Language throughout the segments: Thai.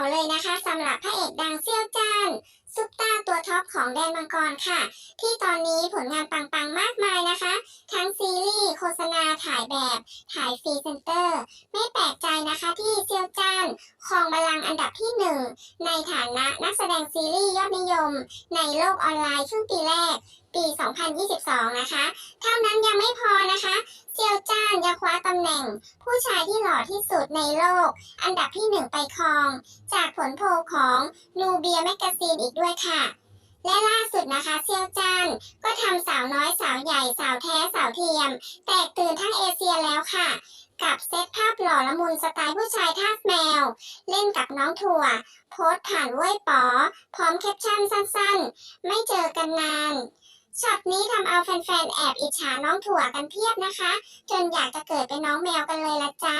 วเลยนะคะสำหรับพระเอกดังเซี่ยวจ้านซุปตาตัวท็อปของแดนมังกรค่ะ ที่ตอนนี้ผลงานปังๆมากมายนะคะ ทั้งซีรีส์โฆษณาถ่ายแบบ ถ่ายฟรีเซนเตอร์ นะคะที่เซียวจ้านครองบัลลังก์อันดับที่หนึ่งในฐานะนักแสดงซีรีส์ยอดนิยม ในโลกออนไลน์ช่วงปีแรก ปี 2022 นะคะ เท่านั้นยังไม่พอนะคะ เซียวจ้านยังคว้าตำแหน่ง ผู้ชายที่หล่อที่สุดในโลก อันดับที่หนึ่งไปครอง จากผลโพลของนูเบียแมกกาซีนอีกด้วยค่ะและล่าสุดนะคะเซียวจ้านก็ทำสาวน้อยสาวใหญ่สาวแท้สาวเทียม แตกตื่นทั้งเอเชียแล้วค่ะ กับเซตภาพหล่อละมุนสไตล์ผู้ชายทาสแมว เล่นกับน้องถั่ว โพสผ่านเว้ยป๋อ พร้อมแคปชั่นสั้นๆ ไม่เจอกันนานช็อตนี้ทำเอาแฟนๆ แอบอิจฉาน้องถั่วกันเพียบนะคะ จนอยากจะเกิดเป็นน้องแมวกันเลยละจ้า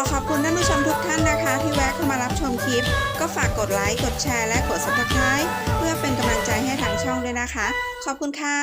อขอบคุณท่านผู้ชมทุกท่านนะคะ ที่แวะเข้ามารับชมคลิป ก็ฝากกดไลค์ กดแชร์ และกด subscribe เพื่อเป็นกำลังใจให้ทางช่องด้วยนะคะ ขอบคุณค่ะ